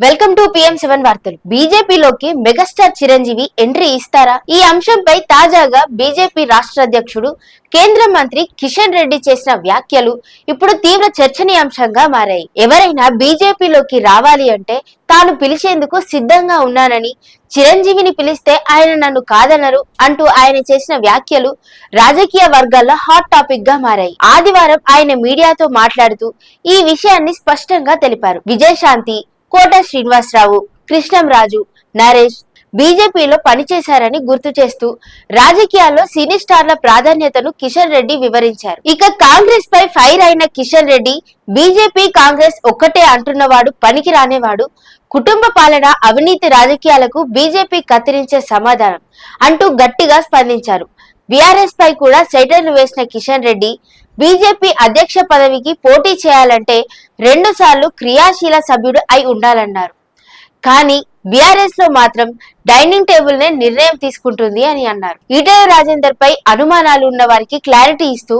Welcome to PM seven వార్తలు బీజేపీలోకి megastar Chiranjeevi entry ఇస్తారా? ఈ అంశంపై తాజాగా బీజేపీ రాష్ట్ర అధ్యక్షుడు కేంద్ర మంత్రి కిషన్ రెడ్డి చేసిన వ్యాఖ్యలు ఇప్పుడు తీవ్ర చర్చనీయాంశంగా మారాయి. ఎవరైనా బీజేపీలోకి రావాలి అంటే తాను పిలిచేందుకు సిద్ధంగా ఉన్నానని చిరంజీవిని పిలిస్తే ఆయన నన్ను కాదనరు అంటూ ఆయన చేసిన వ్యాఖ్యలు రాజకీయ వర్గాల్లో హాట్ టాపిక్గా మారాయి. ఆదివారం ఆయన మీడియాతో మాట్లాడుతూ ఈ విషయాన్ని స్పష్టంగా తెలిపారు. విజయశాంతి కోట శ్రీనివాసరావు కృష్ణంరాజు నరేష్ బీజేపీలో పనిచేశారని గుర్తు చేస్తూ రాజకీయాల్లో సినీ స్టార్ల ప్రాధాన్యతను కిషన్ రెడ్డి వివరించారు. ఇక కాంగ్రెస్ పై ఫైర్ అయిన కిషన్ రెడ్డి బీజేపీ కాంగ్రెస్ ఒక్కటే అంటున్నవాడు పనికి రానేవాడు. కుటుంబ పాలన అవినీతి రాజకీయాలకు బీజేపీ కత్తిరించే సమాధానం అంటూ గట్టిగా స్పందించారు. బీఆర్ఎస్ పై కూడా సెటర్లు వేసిన కిషన్ రెడ్డి బీజేపీ అధ్యక్ష పదవికి పోటీ చేయాలంటే రెండు సార్లు క్రియాశీల సభ్యుడు అయి ఉండాలన్నారు. కానీ బీఆర్ఎస్లో మాత్రం డైనింగ్ టేబుల్ నే నిర్ణయం తీసుకుంటుంది అని అన్నారు. ఈటల రాజేందర్ పై అనుమానాలు ఉన్న వారికి క్లారిటీ ఇస్తూ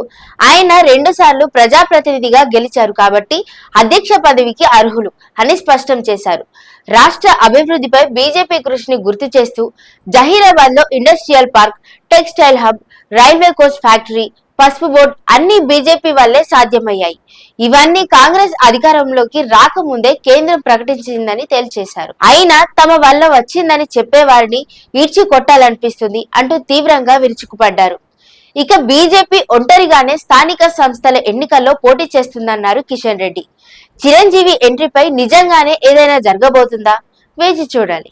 ఆయన రెండు సార్లు ప్రజాప్రతినిధిగా గెలిచారు కాబట్టి అధ్యక్ష పదవికి అర్హులు అని స్పష్టం చేశారు. రాష్ట్ర అభివృద్ధిపై బీజేపీ కృషిని గుర్తు చేస్తూ జహీరాబాద్లో industrial park textile hub railway coach factory పసుపు బోర్డ్ అన్ని బీజేపీ వల్లే సాధ్యమయ్యాయి. ఇవన్నీ కాంగ్రెస్ అధికారంలోకి రాకముందే కేంద్రం ప్రకటించిందని తేల్చేశారు. అయినా తమ వల్ల వచ్చిందని చెప్పేవారిని ఈడ్చి కొట్టాలనిపిస్తుంది అంటూ తీవ్రంగా విరుచుకుపడ్డారు. ఇక బీజేపీ ఒంటరిగానే స్థానిక సంస్థల ఎన్నికల్లో పోటీ చేస్తుందన్నారు కిషన్ రెడ్డి. చిరంజీవి ఎంట్రీపై నిజంగానే ఏదైనా జరగబోతుందా? వేచి చూడాలి.